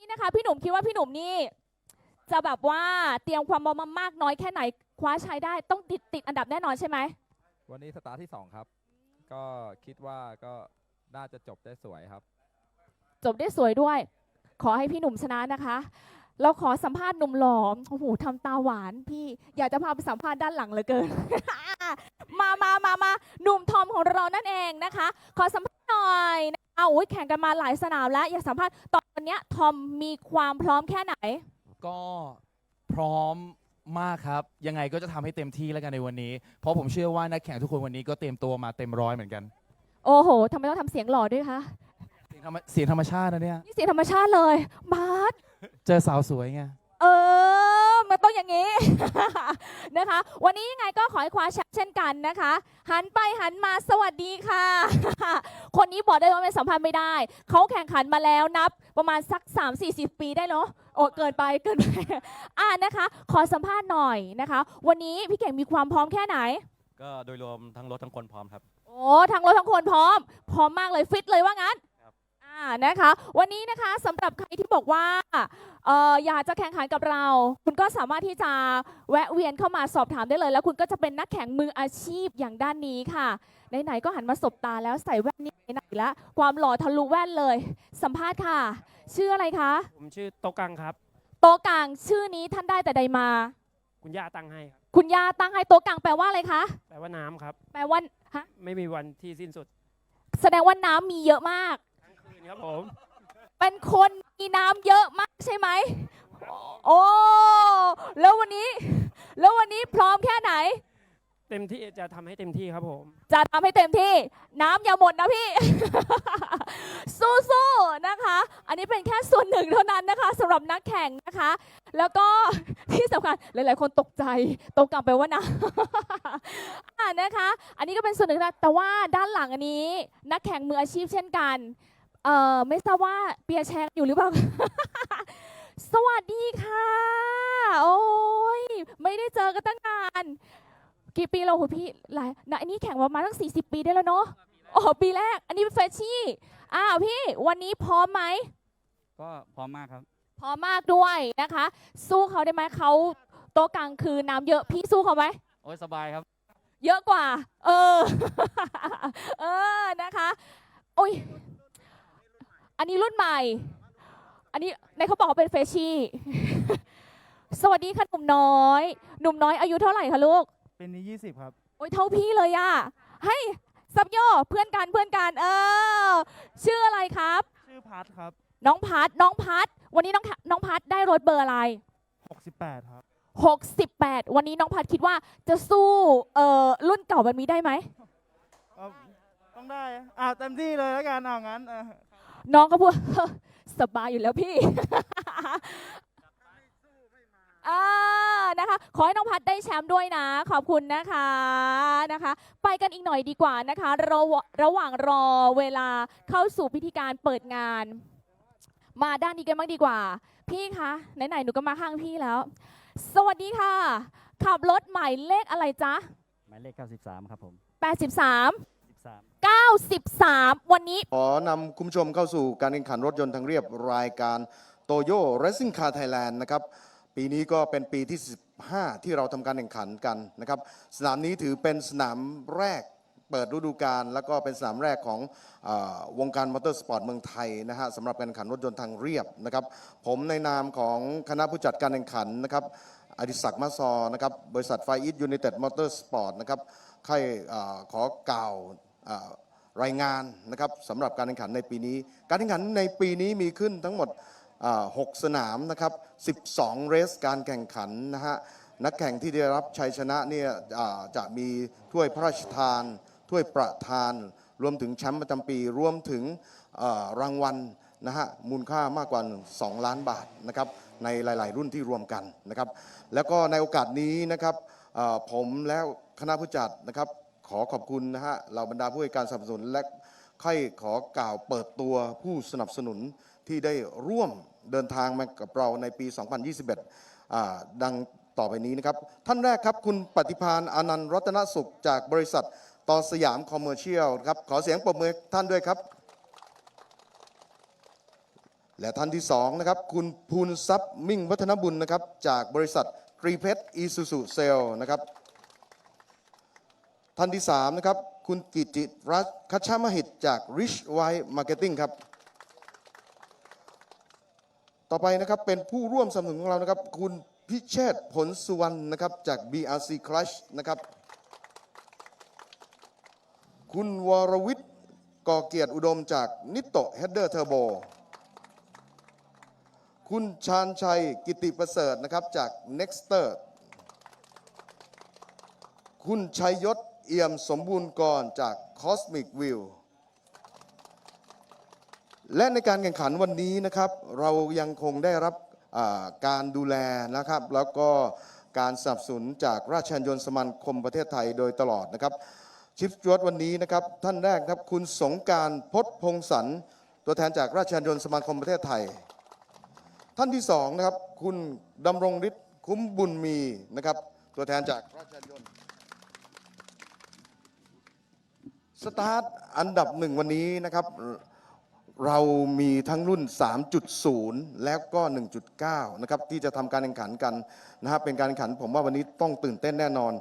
นี่นะคะ พี่หนุ่มคิดว่าพี่หนุ่มนี่ จะแบบว่าเตรียมความพร้อมมามากน้อยแค่ไหนคว้าชัยได้ต้องติดติดอันดับแน่นอนใช่ไหมวันนี้สตาร์ทที่2ครับ ก็คิดว่าก็น่าจะจบได้สวยครับ จบได้สวยด้วย ขอให้พี่หนุ่มชนะนะคะ เราขอสัมภาษณ์หนุ่มหล่อโอ้โหทำตาหวานพี่อยากจะพาไปสัมภาษณ์ด้านหลังเหลือเกิน มามามามาหนุ่มทอมของเรานั่นเองนะคะ ขอสัมภาษณ์หน่อย นะคะโอ้ยแข่งกันมาหลายสนามแล้ว อยากสัมภาษณ์ตอนเนี้ยทอมมีความพร้อมแค่ไหน ก็พร้อมมากครับ ยังไงก็จะทำให้เต็มที่แล้วกันในวันนี้ เพราะผมเชื่อว่านักแข่งทุกคนวันนี้ก็เตรียมตัวมาเต็มร้อยเหมือนกัน โอ้โหทำไมต้องทำเสียงหล่อด้วยคะเสียงธรรมเสียงธรรมชาตินะเนี่ย นี่เสียงธรรมชาติเลยบาสเจอสาวสวยไง เออ มันต้องอย่างนี้ นะคะ วันนี้ยังไงก็ขอให้คว้าแชมป์เช่นกันนะคะ หันไปหันมาสวัสดีค่ะ คนนี้บอกได้ว่าไม่สัมพันธ์ไม่ได้ เขาแข่งขันมาแล้วนับประมาณสัก 3 4 0 ปีได้เนาะโอ้เกินไปเกินไปอ่านะคะ ขอสัมภาษณ์หน่อยนะคะ วันนี้พี่เก่งมีความพร้อมแค่ไหน ก็โดยรวมทั้งรถทั้งคนพร้อมครับ โอ้ทั้งรถทั้งคนพร้อม พร้อมมากเลยฟิตเลยว่างั้นครับ อ่านะคะ วันนี้นะคะสำหรับใครที่บอกว่าเอ่ออยากจะแข่งขันกับเรา คุณก็สามารถที่จะแวะเวียนเข้ามาสอบถามได้เลย แล้วคุณก็จะเป็นนักแข่งมืออาชีพอย่างด้านนี้ค่ะไหนๆก็หันมาสบตาแล้วใส่แว่นนี่ไหนๆละความหล่อทะลุแว่นเลย สัมภาษณ์ค่ะ ชื่ออะไรคะผมชื่อโตะกังครับ โตะกลางชื่อนี้ท่านได้แต่ใดมา คุณย่าตั้งให้ครับคุณย่าตั้งให้โตะกลางแปลว่าอะไรคะแปลว่าน้ำครับ แปลว่าฮะไม่มีวันที่สิ้นสุด แสดงว่าน้ำมีเยอะมากทั้งคื นครับผมเป็นคนมีน้ำเยอะมากใช่ไหม โอ้ แล้ววันนี้ แล้ววันนี้พร้อมแค่ไหน เต็มที่จะทำให้เต็มที่ครับผม จะทำให้เต็มที่น้ำอย่าหมดนะพี่ สู้ๆนะคะ อันนี้เป็นแค่ส่วนหนึ่งเท่านั้นนะคะสำหรับนักแข่งนะคะ แล้วก็ ที่สำคัญหลาย ๆ คนตกใจตกกลับไปว่านะ อ่านะคะ อันนี้ก็เป็นส่วนหนึ่งนะแต่ว่าด้านหลังอันนี้ นักแข่งมืออาชีพเช่นกัน เอ่อไม่ทราบว่าเปียร์แชร์อยู่หรือเปล่า สวัสดีค่ะ โอ้ยไม่ได้เจอกันตั้งนาน กี่ปีแล้วโหพี่หลายนะอันนี้แข่งมาประมาณตั้ง40 ปีได้แล้วเนาะโอ้โหปีแรก อันนี้เป็นเฟรชชี่อ้าวพี่ วันนี้พร้อมไหมก็พร้อมมากครับ พร้อมมากด้วยนะคะ สู้เขาได้ไหมเขาโต๊ะกลางคือน้ำเยอะพี่สู้เขาไหมโอ้ยสบายครับ เยอะกว่า เออ เออนะคะ โอ้ย อันนี้รุ่นใหม่ อันนี้ในเขาบอกว่าเป็นเฟรชชี่ สวัสดีค่ะหนุ่มน้อย หนุ่มน้อยอายุเท่าไหร่คะลูก เป็นนี้20ครับ โอ้ยเท่าพี่เลยอะให้ซับโยเพื่อนกันเพื่อนกันเออ ชื่ออะไรครับ ชื่อพัทครับน้องพัดน้องพัดวันนี้น้องทะน้องพัดได้รถเบอร์อะไร68ครับ 68 วันนี้น้องพัดคิดว่าจะสู้เอ่อรุ่นเก่าแบบนี้ได้ไหมเอาต้องได้อะอ่าเต็มที่เลยแล้วกันเอางั้นเออ น้องก็พูดสบายอยู่แล้วพี่อ่านะคะ ขอให้น้องพัดได้แชมป์ด้วยนะ ขอบคุณนะคะนะคะ ไปกันอีกหน่อยดีกว่านะคะระหวระหว่างรอเวลาเข้าสู่พิธีการเปิดงาน มาด้านนี้กันบ้างดีกว่า พี่คะไหนๆหนูก็มาข้างพี่แล้ว สวัสดีค่ะ ขับรถหมายเลขอะไรจ๊ะหมายเลข 93 ครับผม 83 13 93 วันนี้ ขอนำคุณผู้ชมเข้าสู่การแข่งขันรถยนต์ทางเรียบรายการโตโย่เร c ซิ่งคาร์ไทยแลนด์นะครับ ปีนี้ก็เป็นปีที่ 15 ที่เราทำการแข่งขันกันนะครับ สนามนี้ถือเป็นสนามแรกเปิดฤดูกาลแล้วก็เป็นสนามแรกของเออวงการมอเตอร์สปอร์ตเมืองไทยนะฮะสำหรับการแข่งขันรถยนต์ทางเรียบนะครับ ผมในนามของคณะผู้จัดการแข่งขันนะครับอดิศักดิ์มาซอนะครับบริษัทไฟอิทยู i นเต็ดมอเตอร์สปอร์ตนะครับ ค่อยเอ่อขอกล่าวเอ่อ รายงานนะครับสำหรับการแข่งขันในปีนี้ การแข่งขันในปีนี้มีขึ้นทั้งหมด 6 สนามนะครับ 12 เรสการแข่งขันนะฮะนักแข่งที่ได้รับชัยชนะเนี่ยจะมีถ้วยพระราชทาน ถ้วยประธาน รวมถึงแชมป์ประจำปี รวมถึงรางวัลนะฮะมูลค่ามากกว่า 2 ล้านบาทนะครับในหลาย ๆ รุ่นที่รวมกันนะครับ แล้วก็ในโอกาสนี้นะครับผมและคณะผู้จัดนะครับ ขอขอบคุณนะฮะเหล่าบรรดาผู้ให้การสนับสนุนและค่อยขอกล่าวเปิดตัวผู้สนับสนุนที่ได้ร่วมเดินทางมากับเราในปี 2021 ดังต่อไปนี้นะครับ ท่านแรกครับคุณปฏิพานอนันต์รัตนสุขจากบริษัทต่อสยามคอมเมอร์เชียลครับขอเสียงปรบมือท่านด้วยครับ และท่านที่สองนะครับคุณภูนทรัพย์มิ่งวัฒนบุญนะครับจากบริษัทตรีเพชรอีซูซูเซลนะครับ ท่านที่สามนะครับคุณกิติรัตน์คัชามหิตจาก Rich White Marketing ครับ ต่อไปนะครับเป็นผู้ร่วมสนับสนุนของเรานะครับ คุณพิเชษผลสุวรรณนะครับจาก BRC Crush นะครับ คุณวรวิทย์ก่อเกียรติอุดมจากนิโตเฮดเดอร์เทอร์โบคุณชาญชัยกิติประเสริฐนะครับจาก Nexter คุณชัยยศ เอี่ยมสมบูรณ์กรจาก Cosmic View และในการแข่งขันวันนี้นะครับ เรายังคงได้รับการดูแลนะครับ แล้วก็การสนับสนุนจากราชยนยนต์สมาคมประเทศไทยโดยตลอดนะครับ ชิปจวดวันนี้นะครับ ท่านแรกครับคุณสงการพจน์พงศรตัวแทนจากราชยนยนต์สมาคมประเทศไทย ท่านที่สองนะครับ คุณดำรงฤทธิ์คุ้มบุญมีนะครับ ตัวแทนจากราชยนยนต์ สตาร์ทอันดับหนึ่งวันนี้นะครับ เรามีทั้งรุ่น 3.0 แล้วก็ 1.9 นะครับ ที่จะทำการแข่งขันกันนะครับเป็นการแข่งขันผมว่าวันนี้ต้องตื่นเต้นแน่นอน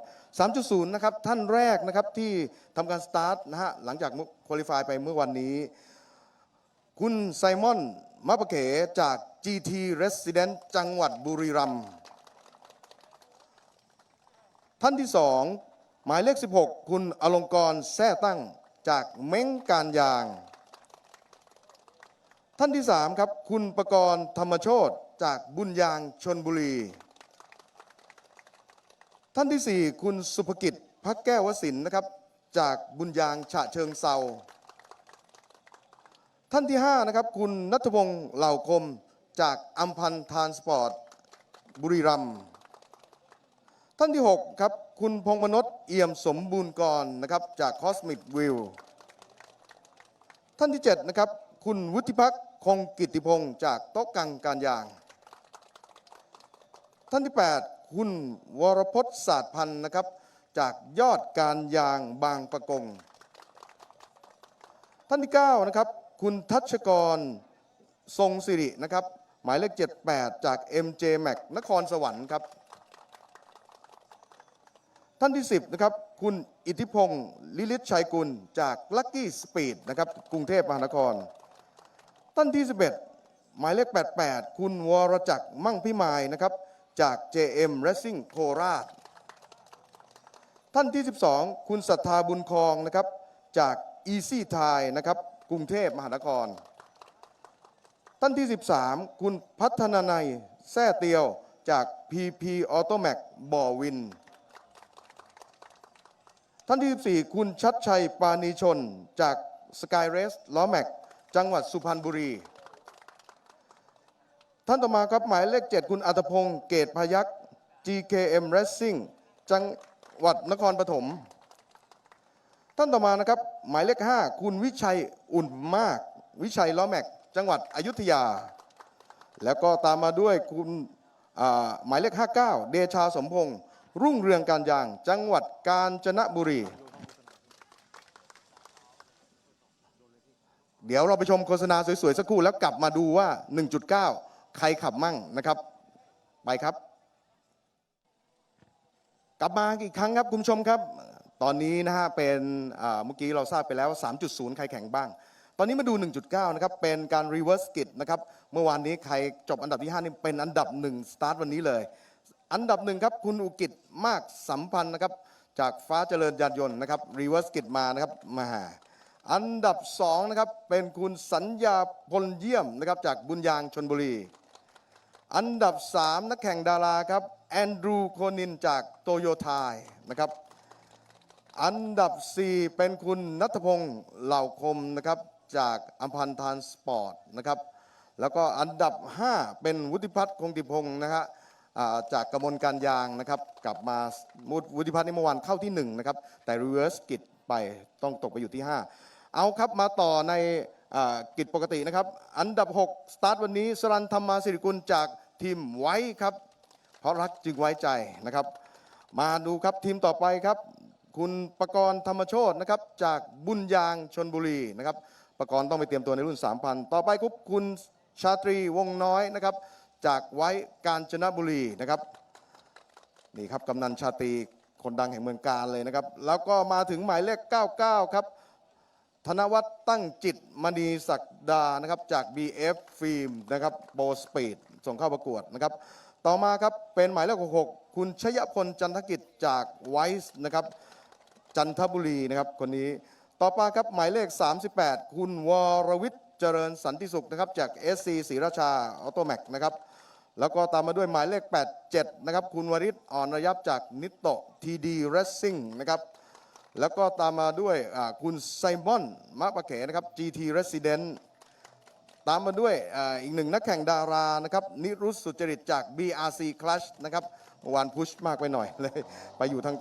3.0 นะครับ ท่านแรกนะครับที่ทำการสตาร์ทนะฮะหลังจากคุริฟายไปเมื่อวันนี้ คุณไซมอนมะปะเขจาก GT Resident จังหวัดบุรีรัมย์ท่านที่สอง หมายเลข 16 คุณอลงกรแท้ตั้งจากเม้งการยาง ท่านที่สามครับ คุณประกรณ์ธรรมโชตจากบุญยางชนบุรี ท่านที่สี่คุณสุภกิจพักแก้ววสินนะครับ จากบุญยางฉะเชิงเซาท่านที่ห้านะครับ คุณนัทพงศ์เหล่าคมจากอัมพันธ์ทานสปอร์ต บุรีรัมย์ท่านที่หกครับ คุณพงมนษเอี่ยมสมบูรณ์กรนะครับจากคอสมิกวิวท่านที่ 7 นะครับ คุณวุฒิพักคงกิติพงศ์จากโต๊ะกังการยาง ท่านที่ 8 คุณวรพจน์ศาสตร์พันธ์นะครับ จากยอดการยางบางประกง ท่านที่ 9 นะครับ คุณทัชกรทรงสิรินะครับ หมายเลข 78 จาก MJ Max นครสวรรค์ครับ ท่านที่ 10 นะครับ คุณอิทธิพงศ์ลิลิตชัยกุลจาก Lucky Speed นะครับกรุงเทพมหานคร ท่านที่ 11 หมายเลข 88 คุณวรจักรมั่งพิมายนะครับจาก JM Racing โคราช ท่านที่ 12 คุณศรัทธาบุญคองนะครับจาก Easy Thai นะครับกรุงเทพมหานคร ท่านที่ 13 คุณพัฒนานัยแซ่เตียวจาก PP Automac บ่อวิน ท่านที่ 14 คุณชัดชัยปานีชน จาก Sky Race ล้อแม็กจังหวัดสุพรรณบุรี ท่านต่อมาครับหมายเลข 7 คุณอัตพงศ์เกตพยักษ์ GKM Racing จังหวัดนครปฐม ท่านต่อมานะครับ หมายเลข 5 คุณวิชัยอุ่นมาก วิชัยล้อแม็กจังหวัดอยุธยา แล้วก็ตามมาด้วยคุณหมายเลข 59 เดชาสมพงษ์ รุ่งเรืองการยาง จังหวัดกาญจนบุรี เดี๋ยวเราไปชมโฆษณาสวยๆ สักครู่แล้วกลับมาดูว่า 1.9 ใครขับมั่งนะครับ ไปครับ กลับมาอีกครั้งครับคุณผู้ชมครับ ตอนนี้นะฮะเป็นเมื่อกี้เราทราบไปแล้ว 3.0 ใครแข่งบ้างตอนนี้มาดู 1.9 นะครับ เป็นการ reverse skid นะครับ เมื่อวานนี้ใครจบอันดับที่ 5 นี่เป็นอันดับหนึ่งสตาร์ทวันนี้เลย อันดับหนึ่งครับคุณอุกิจมากสัมพันธ์นะครับ จากฟ้าเจริญยานยนต์นะครับ reverse skid มานะครับมาอันดับสองนะครับเป็นคุณสัญญาพลเยี่ยมนะครับจากบุญยางชนบุรี อันดับ3นักแข่งดาราครับแอนดรูโคนินจากโตโยไทยนะครับอันดับ 4 เป็นคุณนัทพงศ์เหล่าคมนะครับจากอัมพันธ์ทานสปอร์ตนะครับแล้วก็อันดับ 5 เป็นวุฒิพัฒน์คงติพงศ์นะฮะอ่า จากกระมวลการยางนะครับกลับมาวุฒิพัฒน์นี่เมื่อวานเข้าที่1นะครับแต่ reverse กิจไปต้องตกไปอยู่ที่ 5 เอาครับมาต่อในอกิจปกตินะครับ อันดับ 6 สตาร์ทวันนี้สรันธรรมาสิริกุลจากทีมไว้ครับ เพราะรักจึงไว้ใจนะครับ มาดูครับทีมต่อไปครับ คุณประกรณ์ธรรมโชตนะครับจากบุญยางชนบุรีนะครับประกรณ์ต้องไปเตรียมตัวในรุ่น 3,000 ต่อไปครับคุณชาตรีวงน้อยนะครับ จากไว้กาญจนบุรีนะครับนี่ครับกำนันชาตีคนดังแห่งเมืองการเลยนะครับ แล้วก็มาถึงหมายเลข 99 ครับ ธนวัฒน์ตั้งจิตมณีศักดานะครับจาก BF ฟิล์มนะครับโบสปีดส่งเข้าประกวดนะครับ ต่อมาครับเป็นหมายเลข 66 คุณชยพลจันทกิจจากไวส์นะครับจันทบุรีนะครับคนนี้ต่อไปครับหมายเลข 38 คุณวรวิทย์ เจริญสันติสุขนะครับจาก SC ศรีราชาออโตแมกนะครับแล้วก็ตามมาด้วยหมายเลข 87 นะครับ คุณวริศอ่อนระยับจากนิโตทีดีเรสซิ่งนะครับ แล้วก็ตามมาด้วยคุณไซมอนมะปะเขนะครับ GT Resident ตามมาด้วยอ,อีกหนึ่งนักแข่งดารานะครับ นิรุตสุจริตจาก BRC Clutch นะครับเมื่อวานพุชมากไปหน่อยเลย ไปอยู่ทาง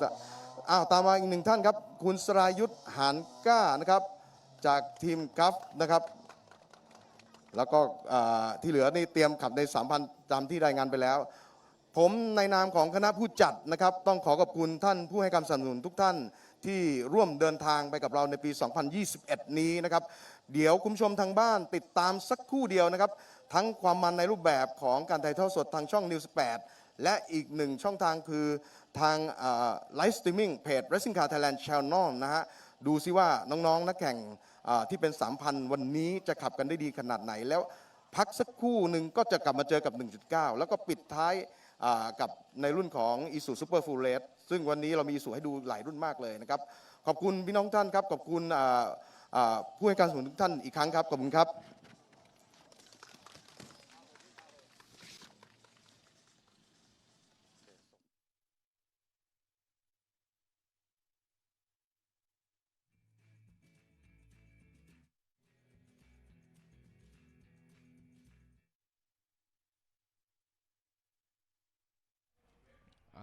อ้าวตามมาอีกหนึ่งท่านครับ คุณสรายุทธหานก้านะครับ จากทีมกัฟนะครับ แล้วก็ที่เหลือนี่เตรียมขับใน 3,000ตามที่รายงานไปแล้ว ผมในนามของคณะผู้จัดนะครับ ต้องขอขอบคุณท่านผู้ให้การสนับสนุนทุกท่านที่ร่วมเดินทางไปกับเราในปี 2021 นี้นะครับ เดี๋ยวคุณผู้ชมทางบ้านติดตามสักคู่เดียวนะครับ ทั้งความมันในรูปแบบของการถ่ายทอดสดทางช่อง News 8 และอีกหนึ่งช่องทางคือทางไลฟ์สตรีมมิ่งเพจ Racing Car Thailand Channel นะฮะ ดูซิว่าน้องๆ นักแข่ง ที่เป็น 3,000 วันนี้จะขับกันได้ดีขนาดไหน แล้วพักสักครู่หนึ่งก็จะกลับมาเจอกับ 1.9 แล้วก็ปิดท้ายกับในรุ่นของ i s u Super Full Race ซึ่งวันนี้เรามี i s u ให้ดูหลายรุ่นมากเลยนะครับ ขอบคุณพี่น้องท่านครับ ขอบคุณผู้ให้การสนับสนุนทุกท่านอีกครั้งครับ ขอบคุณครับ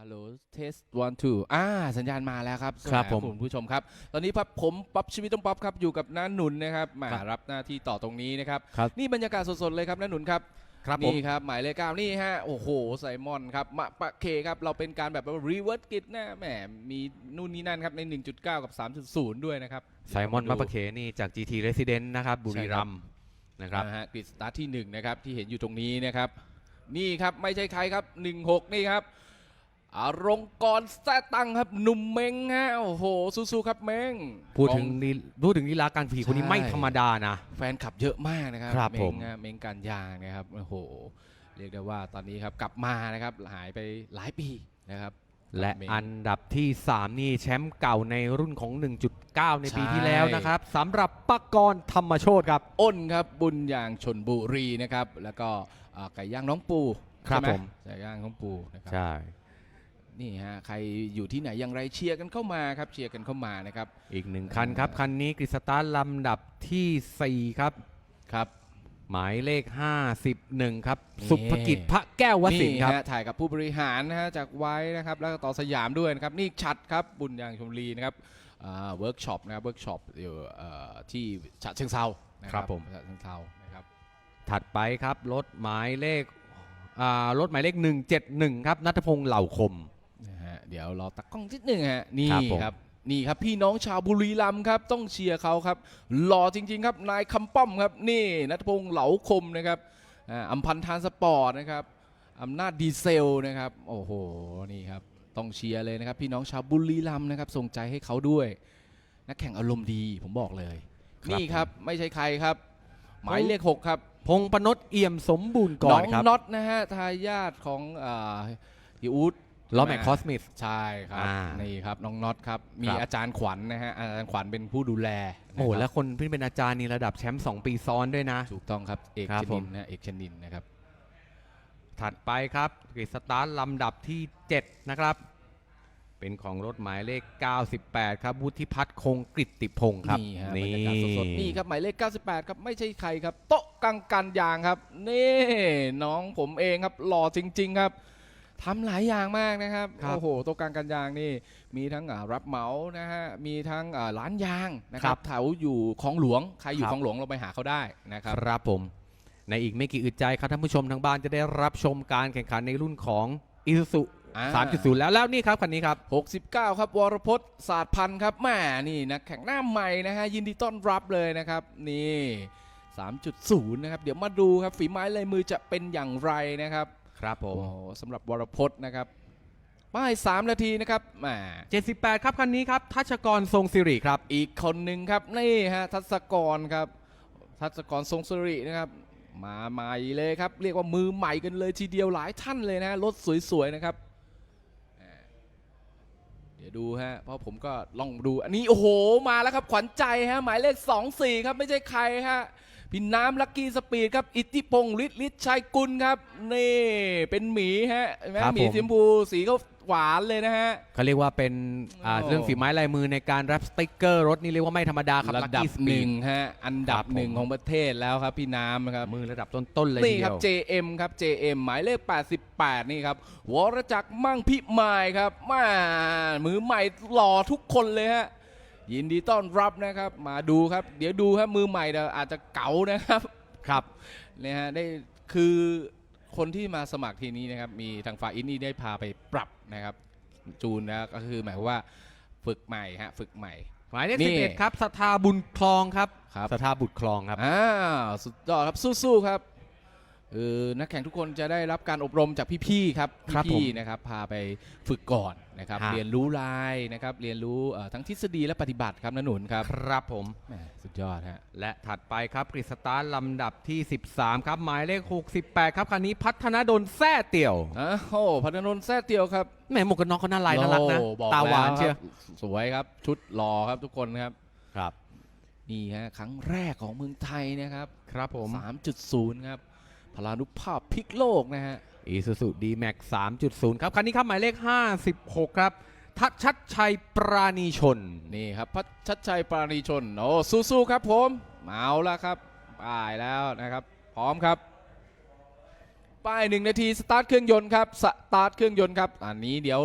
ฮัลโหลเทสวันทูอ่า สัญญาณมาแล้วครับครับสวัสดีผมคุณผู้ชมครับ ตอนนี้ครับผมป๊อปชีวิตต้องป๊อปครับ อยู่กับน้าหนุนนะครับมาครับรับหน้าที่ต่อตรงนี้นะครับครับ นี่บรรยากาศสดๆเลยครับน้าหนุนครับครับผมนี่ครับ หมายเลขเก้านี่ฮะ โอ้โหไซมอนครับมาปะเคครับ เราเป็นการแบบว่ารีเวิร์สกิจนะแหมมีนู่นนี่นั่นครับ ใน 1.9 กับ 3.0 ด้วยนะครับไซมอนมาปะเคนี่จาก GT Resident นะครับบุรีรัมย์นะครับนะฮะกริดสตาร์ทที่ 1 นะครับ ที่เห็นอยู่ตรงนี้นะครับ นี่ครับ ไม่ใช่ใครครับ 16 นี่ครับ อรงกรแซตังครับหนุ่มเม้งฮะโอ้โหสู้ๆครับเม้งพูดถึงของลีพูดถึงลีลาการขี่คนนี้ใช่ไม่ธรรมดานะ แฟนคลับเยอะมากนะครับครับเม้ผงมฮะเม้งการยางนะครับโอ้โหเรียกได้ว่าตอนนี้ครับกลับมานะครับหายไปหลายปีนะครับ และเม้งอันดับที่ 3 นี่แชมป์เก่าในรุ่นของ 1.9 ในปีใช่ที่แล้วนะครับสำหรับปกรณ์ธรรมโชตครับ อ้นครับบุญอย่างชนบุรีนะครับ แล้วก็อ่าไก่ย่างน้องปูครับใช่ไหผมไก่ย่างน้องปูนะครับใช่ นี่ฮะใครอยู่ที่ไหนอย่างไรเชียร์กันเข้ามาครับเชียร์กันเข้ามานะครับ อีกหนึ่งคันครับ คันนี้กฤษตาร์ทลำดับทีสี่ 4 ครับครับ หมายเลข 51 ครับ นี่ สุภกิจพระแก้ววสินทร์ครับ ฮะถ่ายกับผู้บริหารนะฮะจากไว้นะครับแล้วก็ต่อสยามด้วยนะครับนี่ชัดครับบุญยางชมรีนะครับเวิร์กช็อปนะครับเวิร์กช็อปอยู่เอ่อที่ฉะเชิงเซานะคครัรับบผม ฉะเชิงเซานะครับถัดไปครับ รถหมายเลขอ่ารถหมายเลข 171 ครับนัทพงษ์เหล่าคม นะฮะเดี๋ยวรอตักกล้องนิดหนึ่งฮะนี่ครับผม ครับนี่ครับพี่น้องชาวบุรีรัมย์ครับ ต้องเชียร์เขาครับ หล่อจริง ๆ ครับนายคำป้อมครับ นี่นัทพงษ์เหลาคมนะครับอ่าอัมพันธ์ทานสปอร์ตนะครับอำนาจดีเซลนะครับ โอ้โหนี่ครับ ต้องเชียร์เลยนะครับ พี่น้องชาวบุรีรัมย์นะครับส่งใจให้เขาด้วย นักแข่งอารมณ์ดีผมบอกเลย ครับนี่ครับไม่ใช่ใครครับ หมายเลขหกครับ พงปนดเอี่ยมสมบูรณ์ก่น้ออนงครับน็อตนะฮะทายาทของอ่าฮิอูด ล้อแม็กคอสมิธใช่ครับอ่านี่ครับน้องน็อตครับมีครับอาจารย์ขวัญนะฮะอาจารย์ขวัญเป็นผู้ดูแลนะโอ้ครับแล้วคนที่เป็นอาจารย์นี่ระดับแชมป์2ปีซ้อนด้วยนะ ถูกต้องครับเอกครับชผนิม นนะเอกชนินนะครับ ถัดไปครับกฤษตาร์ทลำดับที่ 7 นะครับ เป็นของรถหมายเลข 98 ครับ วุฒิพัฒน์คงกริตติพงศ์ครับนี่ฮะบรรยากาศสดๆนี่ครับหมายเลข 98 ครับ ไม่ใช่ใครครับ โต๊ะกังกันยางครับ นี่ น้องผมเองครับหล่อจริง ๆ ครับ ทำหลายอย่างมากนะครับครับ โอ้โหโต๊ะกังกันยางนี่มีทั้งอ่ารับเหมานะฮะมีทั้งอ่าร้านยางนะคครัรับบแถวอยู่คลองหลวงใครอยู่ครับคลองหลวงเราไปหาเขาได้นะครับ ครับผม ในอีกไม่กี่อึดใจครับท่านผู้ชมทางบ้านจะได้รับชมการแข่งขันในรุ่นของอิซูซุอ่า 3.0 แล้วแล้วนี่ครับคันนี้ครับ 69 ครับ วรพจน์ศาสตร์พันธ์ครับแม่นี่นะแข่งหน้าใหม่นะฮะยินดีต้อนรับเลยนะครับ นี่ 3.0 นะครับ เดี๋ยวมาดูครับฝีไม้ลายมือจะเป็นอย่างไรนะครับ ครับผโอ้มโหสำหรับวรพจน์นะครับป้าย 3 นาทีนะครับแหม78 ครับคันนี้ครับทัชกรทรงสิริครับ อีกคนหนึ่งครับนี่ฮะทัศกรครับ ทัศกรทรงสุรินะครับ มาใหม่เลยครับ เรียกว่ามือใหม่กันเลยทีเดียวหลายท่านเลยนะรถสวยๆนะครับอ่าเดี๋ยวดูฮะเพราะผมก็ลองดูอันนี้โอ้โหมาแล้วครับขวัญใจฮะหมายเลข 24 ครับไม่ใช่ใครฮะ พี่น้ำลักกี้สปีดครับ อิทธิพงศ์ฤทธิ์ฤทธิ์ชัยกุลครับ นี่ เป็นหมีฮะเห็นไหมครับหมีผม สีชมพูสีก็หวานเลยนะฮะ เขาเรียกว่าเป็นอ่าโอ้ เรื่องฝีไม้ลายมือในการรับสติกเกอร์รถนี่เรียกว่าไม่ธรรมดาครับ ระดับ Lucky หนึ่ Speed งฮะ อันดับครับผม หนึ่งของประเทศแล้วครับ พี่น้ำครับ มือระดับต้นๆเลยทีนี่เดีครัยบว JM ครับ JM หมายเลข 88 นี่ครับวรจักรมั่งพิมายครับมามือใหม่หล่อทุกคนเลยฮะ ยินดีต้อนรับนะครับ มาดูครับ เดี๋ยวดูครับมือใหม่เดี๋ยวอาจจะเก๋านะครับครับเนี่ยฮะได้คือคนที่มาสมัครทีนี้นะครับ มีทางฝ่ายอินนี่ได้พาไปปรับนะครับ จูนนะก็คือหมายความว่าฝึกใหม่ฮะฝึกใหม่ หมายเลขนี่11ครับสทาบุญคลองครับครับ สทาบุตรคลองครับ อ้าวสุดยอดครับสู้ๆครับ เออนักแข่งทุกคนจะได้รับการอบรมจากพี่ๆครับครับผมพี่ๆนะครับพาไปฝึกก่อนนะครับฮะ เรียนรู้ลายนะครับเรียนรู้เอ่อทั้งทฤษฎีและปฏิบัติครับนหนุนครับครับผม แหมสุดยอดฮะ และถัดไปครับกฤษตาร์ลำดับที่ 13 ครับ หมายเลข 68 ครับคันนี้พัฒนาดลแท้เตี่ยวอ้าวโอ้พัฒนนท์แซ่เตียวครับแหมหมวกกันน็อกเขาน่าลายน่ารักนะ โอ้บอกตาหวานแล้เชียวครับสวยครับ ชุดหล่อครับทุกคนครับ ครับ นี่ฮะครั้งแรกของเมืองไทยนะครับ ครับผม 3.0 ครับ พลานุภาพพลิกโลกนะฮะอีซูซูดีแม็ก3.0ครับ คันนี้ครับหมายเลข56ครับ ทัชชัดชัยปราณีชน นี่ครับพัชชัดชัยปราณีชน โอ้สู้ๆครับผมเอาละครับป้ายแล้วนะครับ พร้อมครับ ป้ายหนึ่งนาที สตาร์ทเครื่องยนต์ครับ สตาร์ทเครื่องยนต์ครับ อันนี้เดี๋ยว